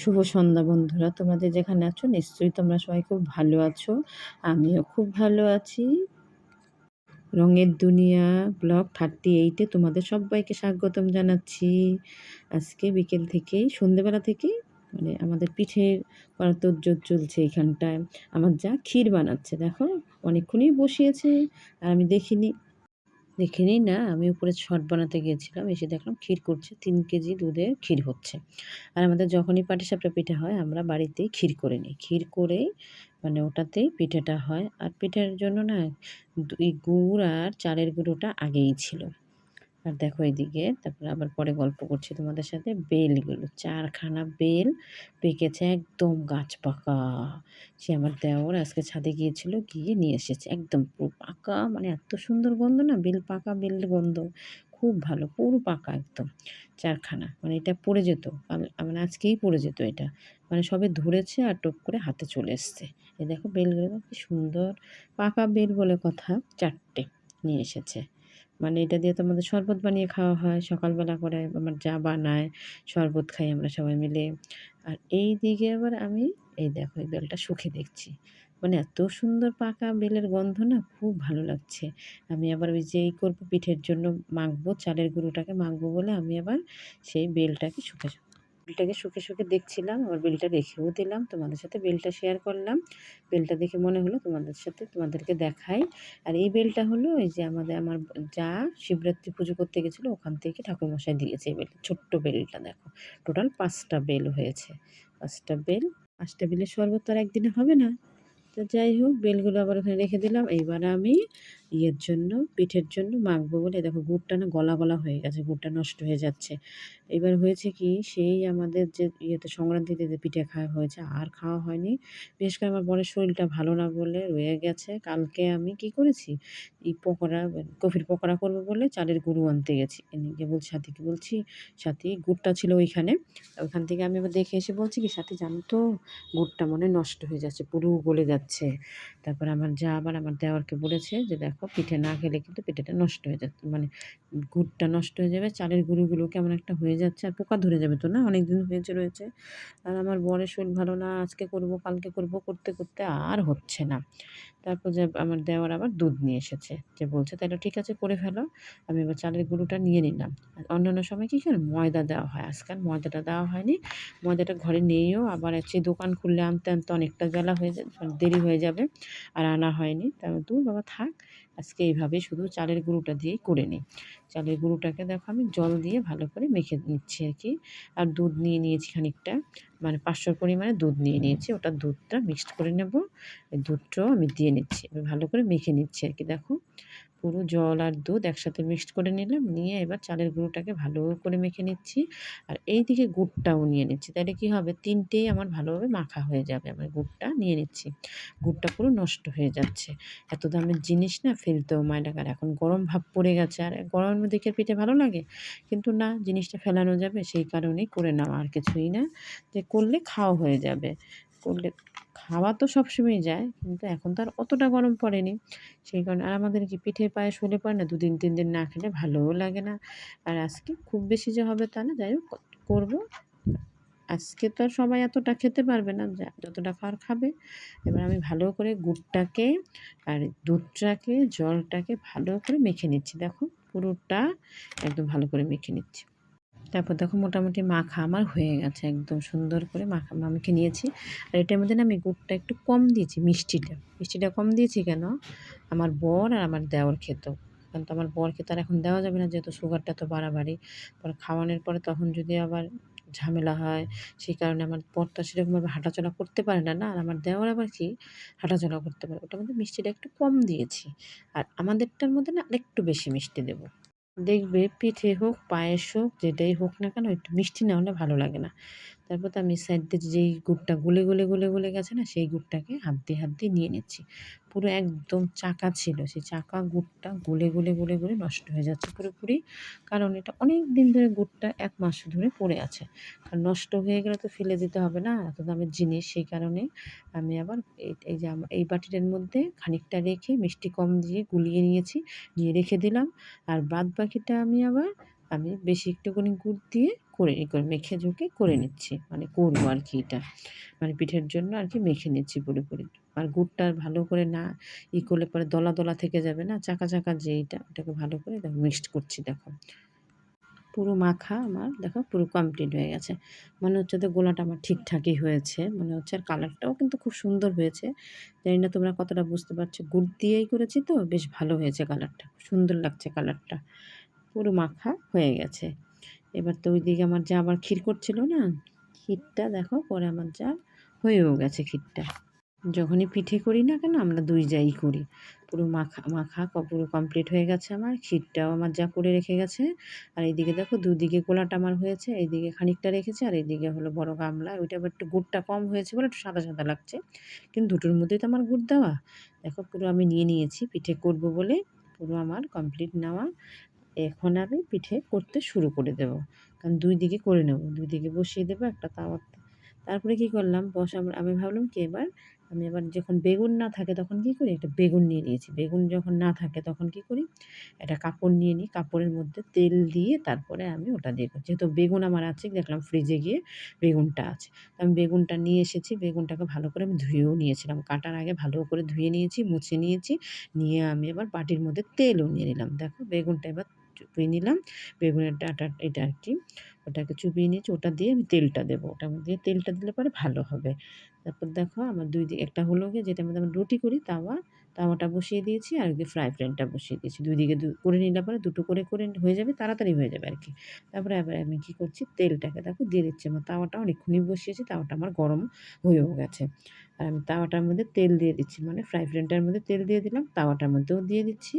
শুভ সন্ধ্যা বন্ধুরা। তোমাদের যেখানে আছো, নিশ্চয়ই তোমরা সবাই খুব ভালো আছো। আমিও খুব ভালো আছি। রঙের দুনিয়া ব্লগ থার্টি এইটে তোমাদের সবাইকে স্বাগতম জানাচ্ছি। আজকে বিকেল থেকেই, সন্ধেবেলা থেকেই মানে আমাদের পিঠের করা তোজ্জোর চলছে এখানটায়। আমার যা ক্ষীর বানাচ্ছে, দেখো? অনেকক্ষণই বসিয়েছে, আর আমি দেখিনি। দেখে নিই। না, আমি উপরে ছট বানাতে গিয়েছিলাম, এসে দেখলাম ক্ষীর করছে, তিন কেজি দুধে ক্ষীর হচ্ছে। আর আমাদের যখনই পাটিসাপটা পিঠা হয়, আমরা বাড়িতেই ক্ষীর করে নিই। ক্ষীর করেই মানে ওটাতেই পিঠাটা হয়। আর পিঠার জন্য না এই গুড় আর চালের গুঁড়োটা আগেই ছিল। আর দেখো এদিকে তারপরে আবার পরে গল্প করছি তোমাদের সাথে, বেলগুলো, চারখানা বেল পেকেছে একদম গাছ পাকা। সে আমার দেওর আজকে ছাদে গিয়েছিল, গিয়ে নিয়ে এসেছে, একদম পুরো পাকা মানে এত সুন্দর গন্ধ না, বেল পাকা বেল গন্ধ, খুব ভালো, পুরো পাকা একদম, চারখানা মানে এটা পড়ে যেত মানে আজকেই পড়ে যেত এটা মানে সবে ধরেছে আর টপ করে হাতে চলে এসছে, এই দেখো বেলগুলো, কি সুন্দর, পাকা বেল বলে কথা, চারটে নিয়ে এসেছে। মানে এটা দিয়ে তো আমাদের শরবত বানিয়ে খাওয়া হয়। সকালবেলা করে আমার যা বানায় শরবত খাই আমরা সবাই মিলে। আর এই দিকে আবার আমি, এই দেখো, এই বেলটা শুকে দেখছি। মানে এত সুন্দর পাকা বেলের গন্ধ না খুব ভালো লাগছে। আমি আবার ওই যেই করব পিঠের জন্য মাখবো, চালের গুঁড়োটাকে মাখবো বলে আমি আবার সেই বেলটাকে শুকে বেলটাকে শুকে শুকে দেখছিলাম আবার বেলটা রেখেও দিলাম, তোমাদের সাথে বেলটা শেয়ার করলাম। বেলটা দেখে মনে হলো তোমাদের সাথে, তোমাদেরকে দেখাই। আর এই বেলটা হলো এই যে আমাদের, আমার যা শিবরাত্রি পুজো করতে গেছিল, ওখান থেকে ঠাকুরমশাই দিয়েছে এই বেলটা, ছোট্ট বেলটা দেখো। টোটাল পাঁচটা বেল হয়েছে, পাঁচটা বেল। পাঁচটা বেলের শরবত তো আর একদিনে হবে না। তো যাই হোক, বেলগুলো আবার ওখানে রেখে দিলাম। এইবার আমি ইয়ের জন্য, পিঠের জন্য মাখবো বলে দেখো গুড়টা না গলা গলা হয়ে গেছে, গুড়টা নষ্ট হয়ে যাচ্ছে। এবার হয়েছে কি, সেই আমাদের যে ইয়েতে সংক্রান্তিতে যে পিঠে খাওয়া হয়েছে আর খাওয়া হয়নি। বিশেষ করে আমার বরের শরীরটা ভালো না বলে রয়ে গেছে। কালকে আমি কি করেছি, এই পকোড়া, কফির পকোড়া করব বলে চালের গুঁড়ো আনতে গেছি। এদিকে বলছি সাথীকে বলছি? সাথী, গুড়টা ছিল ওইখানে। ওইখান থেকে আমি এবার দেখে এসে বলছি কি, সাথী, জানো তো, গুড়টা মনে নষ্ট হয়ে যাচ্ছে, পুরো গলে যাচ্ছে। তারপর আমার যা আবার আমার দেওয়ারকে বলেছে যে, দেখো পিঠে না খেলে কিন্তু পিঠেটা নষ্ট হয়ে যাচ্ছে। মানে গুড়টা নষ্ট হয়ে যাবে, চালের গুঁড়োগুলো কেমন একটা হয়ে যাচ্ছে আর পোকা ধরে যাবে তো না? অনেক দিন হয়েছে রয়েছে। আর আমার বরের শরীর ভালো না, আজকে করব, কালকে করব, করতে করতে আর হচ্ছে না। তারপর যে আমার দেওয়ার আবার দুধ নিয়ে এসেছে, যে বলছে তাহলে ঠিক আছে, করে ফেলো। আমি এবার চালের গুঁড়োটা নিয়ে নিলাম। আর অন্যান্য সময় কী করে? ময়দা দেওয়া হয়। আজকাল ময়দাটা দেওয়া হয়নি। ময়দাটা ঘরে নিয়েও আবার হচ্ছে দোকান খুললে আনতে আনতে অনেকটা বেলা হয়ে মানে দেরি হয়ে যাবে আর আনা হয়নি। তারপর দূর বাবা, থাক। আজকে এইভাবে শুধু চালের গুঁড়োটা দিয়েই করে নিই। চালের গুঁড়োটাকে দেখো আমি জল দিয়ে ভালো করে মেখে নিচ্ছি আর কি। আর দুধ নিয়ে নিয়েছি খানিকটা মানে পাঁচশোর পরিমাণে দুধ নিয়ে নিয়েছি। ওটা দুধটা মিক্সড করে নেব। দুধটাও আমি দিয়ে নিচ্ছি ভালো করে মেখে নিচ্ছি আর কি, দেখো। পুরো জল আর দুধ একসাথে মিক্সড করে নিলাম। নিয়ে এবার চালের গুঁড়োটাকে ভালো করে মেখে নিচ্ছি। আর এই দিকে গুড়টাও নিয়ে নিচ্ছি। তাহলে কী হবে? তিনটেই আমার ভালোভাবে মাখা হয়ে যাবে। আমার গুড়টা নিয়ে নিচ্ছি। গুড়টা পুরো নষ্ট হয়ে যাচ্ছে। এত দামের জিনিস না, ফেলতেও মায়ডাকার এখন গরম ভাব পড়ে গেছে। আর গরমের মধ্যে পিঠে ভালো লাগে? কিন্তু না, জিনিসটা ফেলানো যাবে। সেই কারণেই করে নেওয়া আর কিছুই না। যে করলে খাওয়া হয়ে যাবে। করলে খাওয়া তো সবসময়ই যায়, কিন্তু এখন তো আর অতটা গরম পড়েনি। সেই কারণে আর আমাদের কি পিঠে পায়ে শুলে পড়ে না দুদিন, তিন দিন না খেলে ভালোও লাগে না। আর আজকে খুব বেশি যে হবে তা না, যাই হোক করব। আজকে তো আর সবাই এতটা খেতে পারবে না যতটা খাওয়ার খাবে। এবার আমি ভালো করে গুড়টাকে আর দুধটাকে, জলটাকে ভালো করে মেখে নিচ্ছি। দেখো পুরোটা একদম ভালো করে মেখে নিচ্ছি। তারপর দেখো মোটামুটি মাখা আমার হয়ে গেছে একদম সুন্দর করে মাখা মামিকে নিয়েছি। আর এটার মধ্যে না আমি গুড়টা একটু কম দিয়েছি, মিষ্টিটা। মিষ্টিটা কম দিয়েছি কেন? আমার বর আর আমার দেওয়ার খেত। কারণ তো আমার বরকে তার এখন দেওয়া যাবে না, যেহেতু সুগারটা তো বাড়াবাড়ি। পরে খাওয়ানোর পরে তখন যদি আবার ঝামেলা হয়, সেই কারণে আমার বরটা সেরকমভাবে হাঁটাচলা করতে পারে না না? আর আমার দেওয়ার আবার কি? হাঁটাচলা করতে পারে। ওটার মধ্যে মিষ্টিটা একটু কম দিয়েছি। আর আমাদেরটার মধ্যে না আরেকটু বেশি মিষ্টি দেবো। দেখবে পিঠে হোক পায়েস হোক যেটাই হোক না কেন, একটু মিষ্টি না হলে ভালো লাগে না। তারপর তো আমি সাইড দিয়ে যেই গুড়টা গলে গলে গলে গলে গেছে না, সেই গুড়টাকে হাত দিয়ে হাত দিয়ে নিয়ে নিচ্ছি। পুরো একদম চাকা ছিল, সেই চাকা গুড়টা গলে গলে গলে গলে নষ্ট হয়ে যাচ্ছে পুরোপুরি, কারণ এটা অনেক দিন ধরে গুড়টা এক মাস ধরে পড়ে আছে। কারণ নষ্ট হয়ে গেলে তো ফেলে দিতে হবে না, এত দামের জিনিস, সেই কারণে আমি আবার এই যে এই বাটিটার মধ্যে খানিকটা রেখে মিষ্টি কম দিয়ে গুলিয়ে নিয়েছি, নিয়ে রেখে দিলাম। আর বাদ বাকিটা আমি আবার, আমি বেশি একটুখানি গুড় দিয়ে করে ই করে মেখে ঝুঁকে করে নিচ্ছি। মানে করব আর কি এটা। মানে পিঠের জন্য আর কি মেখে নিচ্ছি পুরোপুরি। আর গুড়টা ভালো করে না ই করলে পরে দলা দলা থেকে যাবে না চাকা চাকা যে এইটা ওটাকে ভালো করে দেখো মিক্সড করছি দেখো। পুরো মাখা আমার দেখো পুরো কমপ্লিট হয়ে গেছে। মনে হচ্ছে তো গোলাটা আমার ঠিকঠাকই হয়েছে। মনে হচ্ছে আর কালারটাও কিন্তু খুব সুন্দর হয়েছে। জানি না তোমরা কতটা বুঝতে পারছ। গুড় দিয়েই করেছি তো বেশ ভালো হয়েছে কালারটা সুন্দর লাগছে কালারটা পুরো মাখা হয়ে গেছে। এবার তো ওই দিকে আমার যা আবার ক্ষীর করছিল না, ক্ষীরটা দেখো পরে আমার যা হয়েও গেছে ক্ষীরটা। যখনই পিঠে করি না কেন আমরা দুই যাই করি। পুরো মাখা মাখা পুরো কমপ্লিট হয়ে গেছে আমার, ক্ষীরটাও আমার যা করে রেখে গেছে। আর এইদিকে দেখো দুদিকে গোলাটা আমার হয়েছে, এইদিকে খানিকটা রেখেছে, আর এইদিকে হলো বড় গামলা ওইটা আবার একটু গুড়টা কম হয়েছে বলে একটু সাদা সাদা লাগছে। কিন্তু দুটোর মধ্যেই তো আমার গুড় দেওয়া। দেখো পুরো আমি নিয়ে নিয়েছি, পিঠে করব বলে পুরো আমার কমপ্লিট নেওয়া। এখন আমি পিঠে করতে শুরু করে দেব। কারণ দুই দিকে করে নেব। দুই দিকে বসিয়ে দেবো একটা তাওয়াতে। তারপরে কী করলাম? বসা আমি ভাবলাম কি এবার আমি আবার যখন বেগুন না থাকে তখন কী করি? একটা বেগুন নিয়ে নিয়েছি। বেগুন যখন না থাকে তখন কী করি? একটা কাপড় নিয়ে নিই। কাপড়ের মধ্যে তেল দিয়ে তারপরে আমি ওটা দিয়ে যেহেতু বেগুন আমার আছে, দেখলাম ফ্রিজে গিয়ে বেগুনটা আছে। আমি বেগুনটা নিয়ে এসেছি। বেগুনটাকে ভালো করে আমি ধুয়েও নিয়েছিলাম। কাটার আগে ভালো করে ধুয়ে নিয়েছি, মুছে নিয়েছি। নিয়ে আমি এবার বাটির মধ্যে তেলও নিয়ে নিলাম। দেখো, বেগুনটা এবার চুপিয়ে নিলাম। বেগুনের ডাটা এটা আর কি ওটাকে চুপিয়ে নিয়েছি, ওটা দিয়ে আমি তেলটা দেবো। ওটা দিয়ে তেলটা দিলে পরে ভালো হবে। তারপর দেখো আমার দুই দিকে একটা হলো গিয়ে যেটা মধ্যে আমি রুটি করি, তাওয়া, তাওয়াটা বসিয়ে দিয়েছি আর ওইদিকে ফ্রাই প্যানটা বসিয়ে দিয়েছি। দুই দিকে করে নিলে পরে দুটো করে করে হয়ে যাবে, তাড়াতাড়ি হয়ে যাবে আর কি তারপরে এবার আমি কী করছি, তেলটাকে দেখো দিয়ে দিচ্ছি। আমার তাওয়াটা অনেকক্ষণই বসিয়েছি, তাওয়াটা আমার গরম হয়েও গেছে। আর আমি তাওয়াটার মধ্যে তেল দিয়ে দিচ্ছি মানে ফ্রাই প্যানটার মধ্যে তেল দিয়ে দিলাম, তাওয়াটার মধ্যেও দিয়ে দিচ্ছি।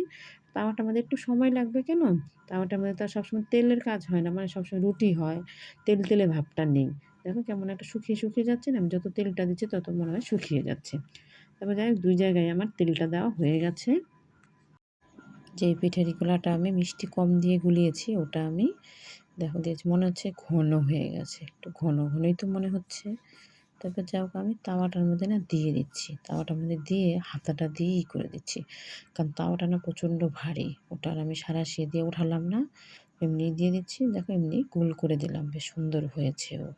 তাওয়াটার মধ্যে একটু সময় লাগবে কেন? তাওয়াটার মধ্যে তো আর সবসময় তেলের কাজ হয় না মানে সবসময় রুটি হয়, তেল তেলে ভাবটা নেই। দেখো কেমন একটা শুকিয়ে শুকিয়ে যাচ্ছে না, আমি যত তেলটা দিচ্ছি তত মনে হয় শুকিয়ে যাচ্ছে। তারপর যাই দুই জায়গায় আমার তেলটা দেওয়া হয়ে গেছে। যে পিঠের গোলাটা আমি মিষ্টি কম দিয়ে গুলিয়েছি, ওটা আমি দেখো দিয়েছি, মনে হচ্ছে ঘন হয়ে গেছে, একটু ঘন ঘনই তো মনে হচ্ছে। তারপর যা হোক আমি তাওয়াটার মধ্যে না দিয়ে দিচ্ছি। তাওয়াটার মধ্যে দিয়ে হাতাটা দিয়েই করে দিচ্ছি। কারণ তাওয়াটা না প্রচণ্ড ভারী। ওটার আমি সারা সে দিয়ে উঠালাম না। এমনি দিয়ে দিচ্ছি। দেখো এমনি গোল করে দিলাম। বেশ সুন্দর হয়েছে ও।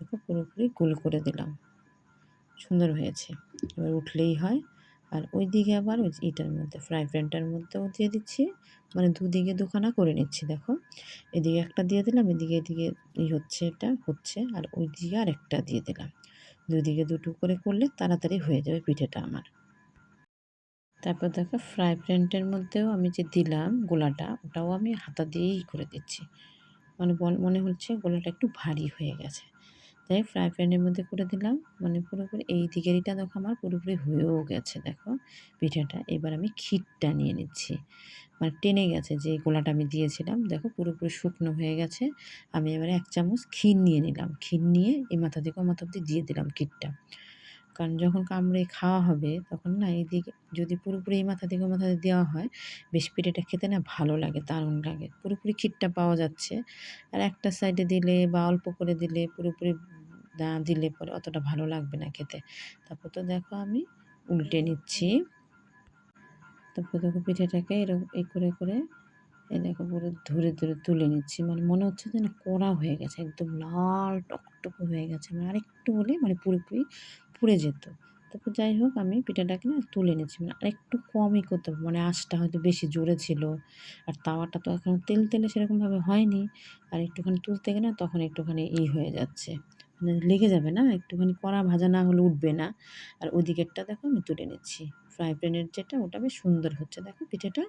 দেখো পুরোপুরি গোল করে দিলাম। সুন্দর হয়েছে। এবার উঠলেই হয়। আর ওই দিকে আবার ওই ইটার মধ্যে ফ্রাই প্যানটার মধ্যেও দিয়ে দিচ্ছি। মানে দুদিকে দুখানা করে নিচ্ছি, দেখো। এদিকে একটা দিয়ে দিলাম, এদিকে এদিকে ই হচ্ছে, এটা হচ্ছে, আর ওই দিকে আর একটা দিয়ে দিলাম। দুদিকে দুটো করে করলে তাড়াতাড়ি হয়ে যাবে পিঠেটা আমার। তারপর দেখো ফ্রাই প্যানটার মধ্যেও আমি যে দিলাম গোলাটা, ওটাও আমি হাতা দিয়েই করে দিচ্ছি। মানে মনে হচ্ছে গোলাটা একটু ভারী হয়ে গেছে। তাই ফ্রাই প্যানের মধ্যে করে দিলাম। মানে পুরোপুরি এই দিকেরইটা দেখো আমার পুরোপুরি হয়েও গেছে, দেখো। পিঠাটা, এবার আমি ক্ষীরটা নিয়ে নিচ্ছি। মানে টেনে গেছে যে গোলাটা আমি দিয়েছিলাম। দেখো পুরোপুরি শুকনো হয়ে গেছে। আমি এবারে এক চামচ ক্ষীর নিয়ে নিলাম। ক্ষীর নিয়ে এই মাথা থেকে মাথা অব্দি দিয়ে দিলাম ক্ষীরটা। কারণ যখন কামড়ে খাওয়া হবে, তখন না এইদিকে যদি পুরোপুরি এই মাথা থেকে মাথা দেওয়া হয়, বেশ পিঠেটা খেতে না ভালো লাগে, দারুণ লাগে। পুরোপুরি ক্ষীরটা পাওয়া যাচ্ছে। আর একটা সাইডে দিলে বা অল্প করে দিলে পুরোপুরি না দিলে পরে অতটা ভালো লাগবে না খেতে। তারপর তো দেখো আমি উল্টে নিচ্ছি। তারপর দেখো পিঠেটাকে এরকম এই করে করে দেখো পুরো ধরে ধরে তুলে নিচ্ছি। মানে মনে হচ্ছে যে না কড়া হয়ে গেছে, একদম লাল টকটকে হয়ে গেছে। মানে আরেকটু হলে মানে পুরোপুরি পুড়ে যেত। তারপর যাই হোক আমি পিঠাটাকে না তুলে নিচ্ছি। মানে আরেকটু কমই করতে হবে। মানে আঁচটা হয়তো বেশি জোরে ছিল। আর তাওয়াটা তো এখন তেল, তেলে সেরকমভাবে হয়নি। আর একটুখানি তুলতে গেলে তখন একটুখানি ই হয়ে যাচ্ছে। লেগে যাবে না, একটুখানি কড়া ভাজা না হলে উঠবে না। আর ওদিকেরটা দেখো আমি তুলে নিচ্ছি। ফ্রাই প্যানের যেটা, ওটা বেশ সুন্দর হচ্ছে। দেখো পিঠেটা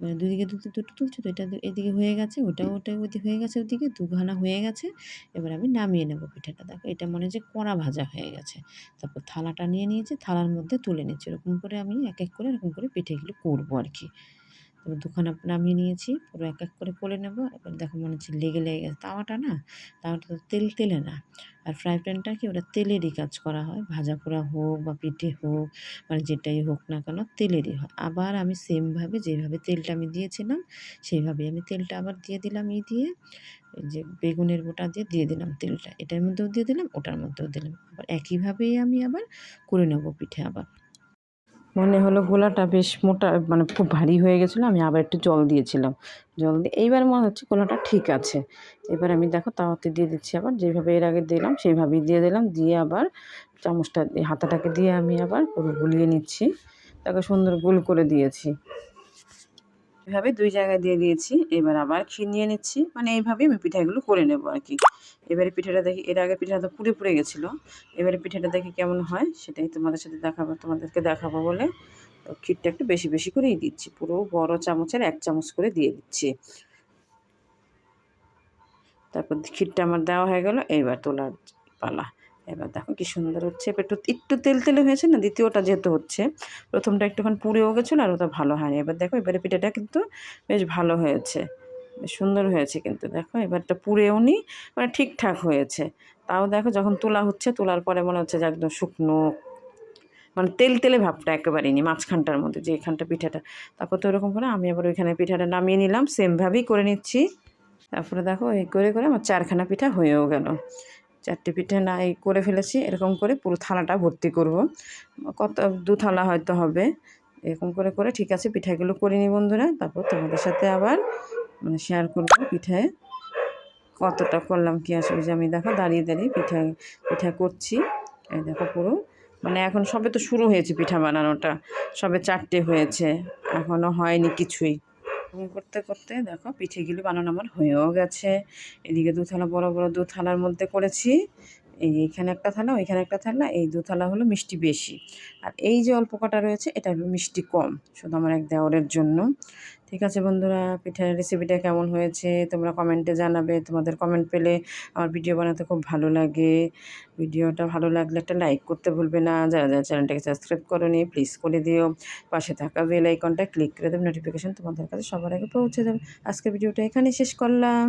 মানে দুদিকে দুটো দুটো তুলছে তো এটা এদিকে হয়ে গেছে, ওটাও ওটা ওদিকে হয়ে গেছে, ওদিকে দুখানা হয়ে গেছে। এবার আমি নামিয়ে নেব পিঠাটা। দেখো এটা মনে হচ্ছে কড়া ভাজা হয়ে গেছে। তারপর থালাটা নিয়ে নিয়েছি, থালার মধ্যে তুলে নিচ্ছি। এরকম করে আমি এক এক করে, এরকম করে পিঠেগুলো করব আর কি। তারপর দুখানা নামিয়ে নিয়েছি, পুরো এক এক করে করে নেব। এবার দেখো মনে হচ্ছে লেগে লেগে গেছে। তাওয়াটা না, তাওয়াটা তো তেল তেলে না। আর ফ্রাই প্যানটা কি ওটা তেলেরই কাজ করা হয়। ভাজা পোড়া হোক বা পিঠে হোক মানে যেটাই হোক না কেন, তেলেরই হয়। আবার আমি সেমভাবে যেভাবে তেলটা আমি দিয়েছিলাম সেইভাবে আমি তেলটা আবার দিয়ে দিলাম ই দিয়ে। যে বেগুনের গোটা দিয়ে দিয়ে দিলাম তেলটা। এটার মধ্যেও দিয়ে দিলাম, ওটার মধ্যেও দিলাম। আবার একইভাবেই আমি আবার করে নেব পিঠে আবার। মনে হলো গোলাটা বেশ মোটা মানে খুব ভারী হয়ে গেছিল, আমি আবার একটু জল দিয়েছিলাম। জল দিয়ে, এইবার মনে হচ্ছে গোলাটা ঠিক আছে। এবার আমি দেখো তাওয়াতে দিয়ে দিচ্ছি আবার, যেভাবে এর আগে দিলাম সেইভাবেই দিয়ে দিলাম, দিয়ে আবার চামচটা, হাতাটাকে দিয়ে আমি আবার পুরো গুলিয়ে নিচ্ছি। তাকে সুন্দর গোল করে দিয়েছি। এভাবে দুই জায়গায় দিয়ে দিয়েছি। এবার আবার ক্ষীর নিয়ে নিচ্ছি। মানে এইভাবেই আমি পিঠাগুলো করে নেব আর কি। এবারে পিঠাটা দেখি, এর আগে পিঠাটা তো পুড়ে পুড়ে গেছিল। এবারে পিঠাটা দেখি কেমন হয়, সেটাই তোমাদের সাথে দেখাবো, তোমাদেরকে দেখাবো বলে। তো ক্ষীরটা একটু বেশি বেশি করেই দিচ্ছি। পুরো বড় চামচের এক চামচ করে দিয়ে দিচ্ছি। তারপর ক্ষীরটা আমার দেওয়া হয়ে গেল। এইবার তোলার পালা। এবার দেখো কি সুন্দর হচ্ছে। একটু একটু তেল তেলে হয়েছে না? দ্বিতীয়টা যেহেতু হচ্ছে, প্রথমটা একটুখানি পুড়েও গেছিল আর ওটা ভালো হয়নি। এবার দেখো, এবারে পিঠাটা কিন্তু বেশ ভালো হয়েছে। সুন্দর হয়েছে কিন্তু। দেখো, এবারটা পুড়েও নি মানে ঠিকঠাক হয়েছে। তাও দেখো, যখন তোলা হচ্ছে, তোলার পরে মনে হচ্ছে যে একদম শুকনো মানে তেল তেলে ভাবটা একেবারেই নি মাঝখানটার মধ্যে যে এখানটা পিঠাটা। তারপর তো ওরকম করে আমি আবার ওইখানে পিঠাটা নামিয়ে নিলাম সেমভাবেই করে নিচ্ছি। তারপরে দেখো, এই করে করে আমার চারখানা পিঠা হয়েও গেল। চারটে পিঠে না এই করে ফেলেছি, এরকম করে পুরো থালাটা ভর্তি করব। কত, দু থালা হয়তো হবে। এরকম করে করে ঠিক আছে, পিঠাগুলো করে নিই বন্ধুরা। তারপর তোমাদের সাথে আবার মানে শেয়ার করব পিঠায় কতটা করলাম কি আসলে যে আমি দেখো দাঁড়িয়ে দাঁড়িয়ে পিঠা পিঠা করছি। এই দেখো পুরো। মানে এখন সবে তো শুরু হয়েছে পিঠা বানানোটা। সবে চারটে হয়েছে। এখনও হয়নি কিছুই। এরকম করতে করতে দেখো পিঠেগুলি বানানো আমার হয়েও গেছে। এদিকে দুথালা বড় বড় দুথালার মধ্যে করেছি। এইখানে একটা থালা, ওইখানে একটা থালা, এই দু থালা হলো মিষ্টি বেশি। আর এই যে অল্প কটা রয়েছে, এটা হলো মিষ্টি কম, শুধু আমার এক দেওয়ারের জন্য। ঠিক আছে বন্ধুরা, পিঠার রেসিপিটা কেমন হয়েছে তোমরা কমেন্টে জানাবে। তোমাদের কমেন্ট পেলে আমার ভিডিও বানাতে খুব ভালো লাগে। ভিডিওটা ভালো লাগলে একটা লাইক করতে ভুলবে না। যারা যারা চ্যানেলটাকে সাবস্ক্রাইব করোনি প্লিজ করে দিও। পাশে থাকা বেল আইকনটা ক্লিক করে দেবে নোটিফিকেশান তোমাদের কাছে সবার আগে পৌঁছে যাবে আজকের ভিডিওটা এখানেই শেষ করলাম।